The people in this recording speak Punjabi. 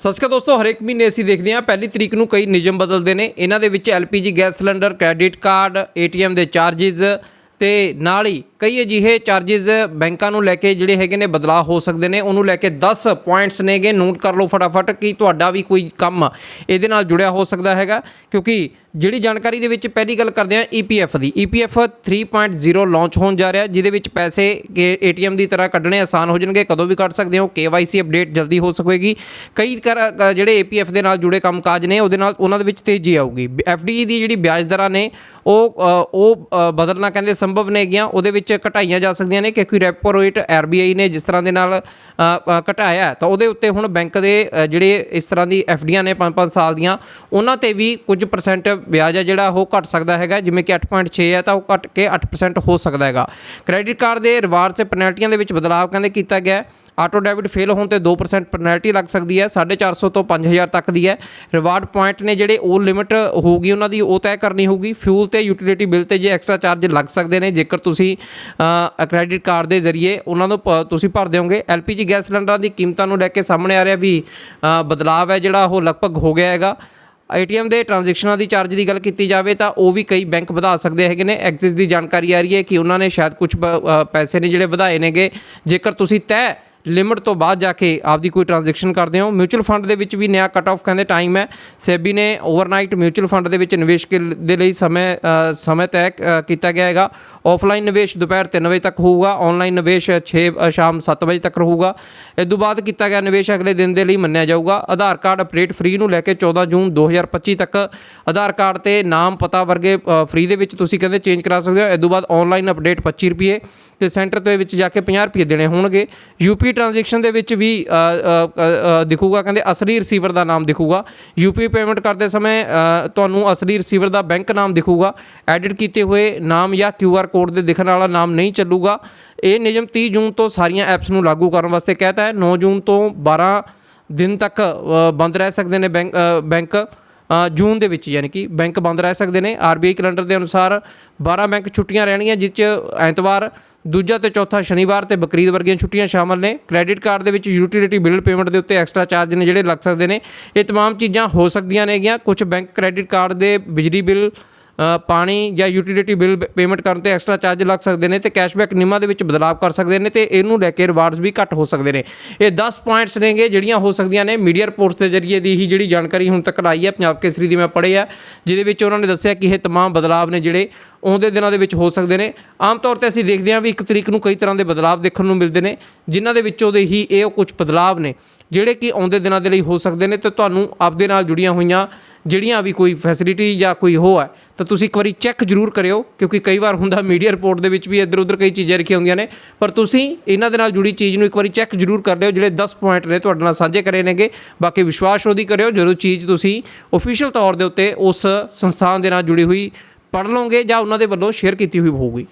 ਸਤਿ ਸ਼੍ਰੀ ਅਕਾਲ ਦੋਸਤੋ, ਹਰੇਕ ਮਹੀਨੇ ਅਸੀਂ ਦੇਖਦੇ ਹਾਂ, ਪਹਿਲੀ ਤਰੀਕ ਨੂੰ ਕਈ ਨਿਯਮ ਬਦਲਦੇ ਨੇ। ਇਹਨਾਂ ਦੇ ਵਿੱਚ LPG gas cylinder, credit card, ATM ਦੇ ਚਾਰजेस ਤੇ ਨਾਲ ਹੀ ਕਈ ਅਜਿਹੇ ਚਾਰजेस ਬੈਂਕਾਂ ਨੂੰ ਲੈ ਕੇ ਜਿਹੜੇ ਹੈਗੇ ਨੇ ਬਦਲਾਅ ਹੋ ਸਕਦੇ ਨੇ ਉਹਨੂੰ ਲੈ ਕੇ 10 ਪੁਆਇੰਟਸ ਨੇਗੇ। ਨੋਟ ਕਰ ਲਓ ਫਟਾਫਟ ਕਿ ਤੁਹਾਡਾ ਵੀ ਕੋਈ ਕੰਮ ਇਹਦੇ ਨਾਲ ਜੁੜਿਆ ਹੋ ਸਕਦਾ ਹੈਗਾ। ਕਿਉਂਕਿ ਜਿਹੜੀ ਜਾਣਕਾਰੀ ਦੇ ਵਿੱਚ ਪਹਿਲੀ ਗੱਲ ਕਰਦੇ ਹਾਂ ਈਪੀਐਫ ਦੀ। ਈਪੀਐਫ 3.0 ਲਾਂਚ ਹੋਣ ਜਾ ਰਿਹਾ ਜਿਹਦੇ ਵਿੱਚ ਪੈਸੇ ਏਟੀਐਮ ਦੀ ਤਰ੍ਹਾਂ ਕੱਢਣੇ ਆਸਾਨ ਹੋ ਜਾਣਗੇ। ਕਦੋਂ ਵੀ ਕੱਢ ਸਕਦੇ ਹੋ ਕੇਵਾਈਸੀ ਅਪਡੇਟ ਜਲਦੀ ਹੋ ਸਕੇਗੀ। ਕਈ ਕਰ ਅ, ਜਿਹੜੇ ਏਪੀਐਫ ਦੇ ਨਾਲ ਜੁੜੇ ਕੰਮਕਾਜ ਨੇ ਉਹਦੇ ਨਾਲ ਉਹਨਾਂ ਦੇ ਵਿੱਚ ਤੇਜ਼ੀ ਆਊਗੀ। ਐਫਡੀ ਦੀ ਜਿਹੜੀ ਵਿਆਜ ਦਰਾਂ ਨੇ ਉਹ ਉਹ ਬਦਲਣਾ ਕਹਿੰਦੇ ਸੰਭਵ ਨੇਗੀਆਂ ਉਹਦੇ ਵਿੱਚ ਘਟਾਈਆਂ ਜਾ ਸਕਦੀਆਂ ਨੇ ਕਿਉਂਕਿ ਰੈਪੋ ਰੇਟ ਆਰਬੀਆਈ ਨੇ ਜਿਸ ਤਰ੍ਹਾਂ ਦੇ ਨਾਲ ਘਟਾਇਆ ਤਾਂ ਉਹਦੇ ਉੱਤੇ ਹੁਣ ਬੈਂਕ ਦੇ ਜਿਹੜੇ ਇਸ ਤਰ੍ਹਾਂ ਦੀ ਐਫਡੀਆਂ ਨੇ 5-5 ਸਾਲ ਦੀਆਂ, ਉਹਨਾਂ ਤੇ ਵੀ ਕੁਝ ਪਰਸੈਂਟ ਵਿਆਜ ਹੈ ਜਿਹੜਾ ਉਹ ਘਟ ਸਕਦਾ ਹੈਗਾ। ਜਿਵੇਂ ਕਿ 8.6 ਹੈ, ਤਾਂ ਉਹ ਘਟ ਕੇ 8% ਹੋ ਸਕਦਾ ਹੈਗਾ। ਕ੍ਰੈਡਿਟ ਕਾਰਡ ਦੇ ਰਿਵਾਰਡ ਤੇ ਪੈਨਲਟੀਆਂ ਦੇ ਵਿੱਚ ਬਦਲਾਅ ਕਹਿੰਦੇ ਕੀਤਾ ਗਿਆ ਹੈ। ਆਟੋ ਡੈਬਿਟ ਫੇਲ ਹੋਣ ਤੇ 2% ਪੈਨਲਟੀ ਲੱਗ ਸਕਦੀ ਹੈ 450 ਤੋਂ 5000 ਤੱਕ ਦੀ ਹੈ। ਰਿਵਾਰਡ ਪੁਆਇੰਟ ਨੇ ਜਿਹੜੇ ਉਹ ਲਿਮਿਟ ਹੋਊਗੀ, ਉਹਨਾਂ ਦੀ ਉਹ ਤੈਅ ਕਰਨੀ ਹੋਊਗੀ। ਫਿਊਲ ਤੇ ਯੂਟਿਲਿਟੀ ਬਿੱਲ ਤੇ ਜੇ ਐਕਸਟਰਾ ਚਾਰਜ ਲੱਗ ਸਕਦੇ ਨੇ ਜੇਕਰ ਤੁਸੀਂ ਕ੍ਰੈਡਿਟ ਕਾਰਡ ਦੇ ਜ਼ਰੀਏ ਉਹਨਾਂ ਨੂੰ ਤੁਸੀਂ ਭਰ ਦਿਓਗੇ ਐਲਪੀਜੀ ਗੈਸ ਸਿਲੰਡਰਾਂ ਦੀ ਕੀਮਤਾਂ ਨੂੰ ਲੈ ਕੇ ਸਾਹਮਣੇ ਆ ਰਿਹਾ ਵੀ ਅ, ਬਦਲਾਅ ਹੈ ਜਿਹੜਾ ਉਹ ਲਗਭਗ ਹੋ ਗਿਆ ਹੈਗਾ। ਏਟੀਐਮ ਦੇ ਟ੍ਰਾਂਜੈਕਸ਼ਨਾਂ ਦੀ ਚਾਰਜ ਦੀ ਗੱਲ ਕੀਤੀ ਜਾਵੇ ਤਾਂ ਉਹ ਵੀ ਕਈ ਬੈਂਕ ਵਧਾ ਸਕਦੇ ਹੈਗੇ ਨੇ। ਐਕਸਿਸ ਦੀ ਜਾਣਕਾਰੀ ਆ ਰਹੀ ਹੈ ਕਿ ਉਹਨਾਂ ਨੇ ਸ਼ਾਇਦ ਕੁਝ ਪੈਸੇ ਨੇ ਜਿਹੜੇ ਵਧਾਏ ਨੇਗੇ। ਜੇਕਰ ਤੁਸੀਂ ਤੈਅ ਲਿਮਿਟ ਤੋਂ ਬਾਅਦ ਜਾ ਕੇ ਆਪਦੀ ਕੋਈ ਟ੍ਰਾਂਜੈਕਸ਼ਨ ਕਰਦੇ ਹੋ। ਮਿਊਚੁਅਲ ਫੰਡ ਦੇ ਵਿੱਚ ਵੀ ਨਿਆ ਕਟ ਆਫ ਕਹਿੰਦੇ ਟਾਈਮ ਹੈ। ਸੇਬੀ ਨੇ ਓਵਰਨਾਈਟ ਮਿਊਚੁਅਲ ਫੰਡ ਦੇ ਵਿੱਚ ਨਿਵੇਸ਼ ਕੇ- ਦੇ ਲਈ ਸਮੇਂ ਸਮੇਂ ਤੈਅ ਕੀਤਾ ਗਿਆ ਹੈਗਾ। ਆਫਲਾਈਨ ਨਿਵੇਸ਼ ਦੁਪਹਿਰ 3 ਵਜੇ ਤੱਕ ਹੋਊਗਾ। ਆਨਲਾਈਨ ਨਿਵੇਸ਼ 6 ਸ਼ਾਮ 7 ਵਜੇ ਤੱਕ ਰਹੂਗਾ। ਇਸ ਤੋਂ ਬਾਅਦ ਕੀਤਾ ਗਿਆ ਨਿਵੇਸ਼ ਅਗਲੇ ਦਿਨ ਦੇ ਲਈ ਮੰਨਿਆ ਜਾਊਗਾ। ਆਧਾਰ ਕਾਰਡ ਅਪਡੇਟ ਫ੍ਰੀ ਨੂੰ ਲੈ ਕੇ 14 ਜੂਨ 2025 ਤੱਕ ਆਧਾਰ ਕਾਰਡ ਤੇ ਨਾਮ, ਪਤਾ ਵਰਗੇ ਫ੍ਰੀ ਦੇ ਵਿੱਚ ਤੁਸੀਂ ਕਹਿੰਦੇ ਚੇਂਜ ਕਰਾ ਸਕਦੇ ਹੋ। ਇਸ ਤੋਂ ਬਾਅਦ ਆਨਲਾਈਨ ਅਪਡੇਟ 25 ਰੁਪਏ ਤੇ ਸੈਂਟਰ ਦੇ ਵਿੱਚ ਜਾ ਕੇ 50 ਰੁਪਏ ਦੇਣੇ ਹੋਣਗੇ। ਯੂਪੀ ਟ੍ਰਾਂਜੈਕਸ਼ਨ ਦੇ ਵਿੱਚ ਵੀ ਦਿਖੂਗਾ, ਕਹਿੰਦੇ ਅਸਲੀ ਰਿਸੀਵਰ ਦਾ ਨਾਮ ਦਿਖੂਗਾ। ਯੂਪੀ ਪੇਮੈਂਟ ਕਰਦੇ ਸਮੇਂ ਤੁਹਾਨੂੰ ਅਸਲੀ ਰਿਸੀਵਰ ਦਾ ਬੈਂਕ ਨਾਮ ਦਿਖੂਗਾ। ਐਡਿਟ ਕੀਤੇ ਹੋਏ ਨਾਮ ਜਾਂ ਕਿਊਆਰ ਕੋਡ ਦੇ ਦਿਖਣ ਵਾਲਾ ਨਾਮ ਨਹੀਂ ਚੱਲੂਗਾ। ਇਹ ਨਿਯਮ 30 ਜੂਨ ਤੋਂ ਸਾਰੀਆਂ ਐਪਸ ਨੂੰ ਲਾਗੂ ਕਰਨ ਵਾਸਤੇ ਕਹਿਤਾ ਹੈ। 9 ਜੂਨ ਤੋਂ 12 ਦਿਨ ਤੱਕ ਬੰਦ ਰਹਿ ਸਕਦੇ ਨੇ ਬੈਂਕ ਬੈਂਕ। ਜੂਨ ਦੇ ਵਿੱਚ ਯਾਨੀ ਕਿ ਬੈਂਕ ਬੰਦ ਰਹਿ ਸਕਦੇ ਨੇ ਆਰਬੀਆਈ ਕੈਲੰਡਰ ਦੇ ਅਨੁਸਾਰ 12 ਬੈਂਕ ਛੁੱਟੀਆਂ ਰਹਿਣਗੀਆਂ ਜਿਸ 'ਚ ਐਤਵਾਰ ਦੂਜਾ ਤੇ ਚੌਥਾ ਸ਼ਨੀਵਾਰ ਤੇ ਬਕਰੀਦ ਵਰਗੀਆਂ ਛੁੱਟੀਆਂ ਸ਼ਾਮਲ ਨੇ ਕ੍ਰੈਡਿਟ ਕਾਰਡ ਦੇ ਵਿੱਚ ਯੂਟਿਲਿਟੀ ਬਿੱਲ ਪੇਮੈਂਟ ਦੇ ਉੱਤੇ ਐਕਸਟਰਾ ਚਾਰਜ ਨੇ ਜਿਹੜੇ ਲੱਗ ਸਕਦੇ ਨੇ ਇਹ तमाम ਚੀਜ਼ਾਂ ਹੋ ਸਕਦੀਆਂ ਨੇਗੀਆਂ ਕੁਝ ਬੈਂਕ ਕ੍ਰੈਡਿਟ ਕਾਰਡ ਦੇ ਬਿਜਲੀ ਬਿੱਲ ਅ, ਪਾਣੀ ਜਾਂ ਯੂਟਿਲਿਟੀ ਬਿੱਲ ਪੇਮੈਂਟ ਕਰਨ ਤੇ ਐਕਸਟਰਾ ਚਾਰਜ ਲੱਗ ਸਕਦੇ ਨੇ ਤੇ ਕੈਸ਼ਬੈਕ ਨਿਯਮਾਂ ਦੇ ਵਿੱਚ ਬਦਲਾਅ ਕਰ ਸਕਦੇ ਨੇ ਤੇ ਇਹਨੂੰ ਲੈ ਕੇ ਰਿਵਾਰਡਸ ਵੀ ਘੱਟ ਹੋ ਸਕਦੇ ਨੇ ਇਹ 10 ਪੁਆਇੰਟਸ ਨੇਗੇ ਜਿਹੜੀਆਂ ਹੋ ਸਕਦੀਆਂ ਨੇ ਮੀਡੀਆ ਰਿਪੋਰਟਸ ਦੇ ਜ਼ਰੀਏ ਦੀ ਹੀ ਜਿਹੜੀ ਜਾਣਕਾਰੀ ਹੁਣ ਤੱਕ ਆਈ ਹੈ ਪੰਜਾਬ ਕੇਸਰੀ ਦੀ ਮੈਂ ਪੜ੍ਹੀ ਹੈ ਜਿਹਦੇ ਵਿੱਚ ਉਹਨਾਂ ਨੇ ਦੱਸਿਆ ਕਿ ਇਹ तमाम ਬਦਲਾਅ ਨੇ ਜਿਹੜੇ ਆਉਂਦੇ ਦਿਨਾਂ ਦੇ ਵਿੱਚ ਹੋ ਸਕਦੇ ਨੇ। ਆਮ ਤੌਰ ਤੇ ਅਸੀਂ ਦੇਖਦੇ ਹਾਂ ਵੀ ਇੱਕ ਤਰੀਕ ਨੂੰ ਕਈ ਤਰ੍ਹਾਂ ਦੇ ਬਦਲਾਅ ਦੇਖਣ ਨੂੰ ਮਿਲਦੇ ਨੇ, ਜਿਨ੍ਹਾਂ ਦੇ ਵਿੱਚੋਂ ਦੇ ਹੀ ਇਹ ਕੁਝ ਬਦਲਾਅ ਨੇ, ਜਿਹੜੇ ਕਿ ਆਉਂਦੇ ਦਿਨਾਂ ਦੇ ਲਈ ਹੋ ਸਕਦੇ ਨੇ ਤੇ ਤੁਹਾਨੂੰ ਆਪਦੇ ਨਾਲ ਜੁੜੀਆਂ ਹੋਈਆਂ, ਜਿਹੜੀਆਂ ਵੀ ਕੋਈ ਫੈਸਿਲਿਟੀ ਜਾਂ ਕੋਈ ਹੋ ਹੈ, ਤਾਂ ਤੁਸੀਂ ਇੱਕ ਵਾਰੀ ਚੈੱਕ ਜ਼ਰੂਰ ਕਰਿਓ, ਕਿਉਂਕਿ ਕਈ ਵਾਰ ਹੁੰਦਾ ਮੀਡੀਆ ਰਿਪੋਰਟ ਦੇ ਵਿੱਚ ਵੀ ਇੱਧਰ ਉੱਧਰ ਕਈ ਚੀਜ਼ਾਂ ਰੱਖੀਆਂ ਹੁੰਦੀਆਂ ਨੇ, ਪਰ ਤੁਸੀਂ ਇਹਨਾਂ ਦੇ ਨਾਲ ਜੁੜੀ ਚੀਜ਼ ਨੂੰ ਇੱਕ ਵਾਰੀ ਚੈੱਕ ਜ਼ਰੂਰ ਕਰ ਲਿਓ, ਜਿਹੜੇ 10 ਪੁਆਇੰਟ ਨੇ ਤੁਹਾਡੇ ਨਾਲ ਸਾਂਝੇ ਕਰੇ ਨੇਗੇ। ਬਾਕੀ ਵਿਸ਼ਵਾਸ ਉਹਦੀ ਕਰਿਓ, ਜਦੋਂ ਚੀਜ਼ ਤੁਸੀਂ ਅਫੀਸ਼ੀਅਲ ਤੌਰ ਦੇ ਉੱਤੇ ਉਸ ਸੰਸਥਾਨ ਦੇ ਨਾਲ ਜੁੜੀ ਹੋਈ ਪੜ੍ਹ ਲਓਗੇ ਜਾਂ ਉਹਨਾਂ ਦੇ ਵੱਲੋਂ ਸ਼ੇਅਰ ਕੀਤੀ ਹੋਈ ਹੋਊਗੀ।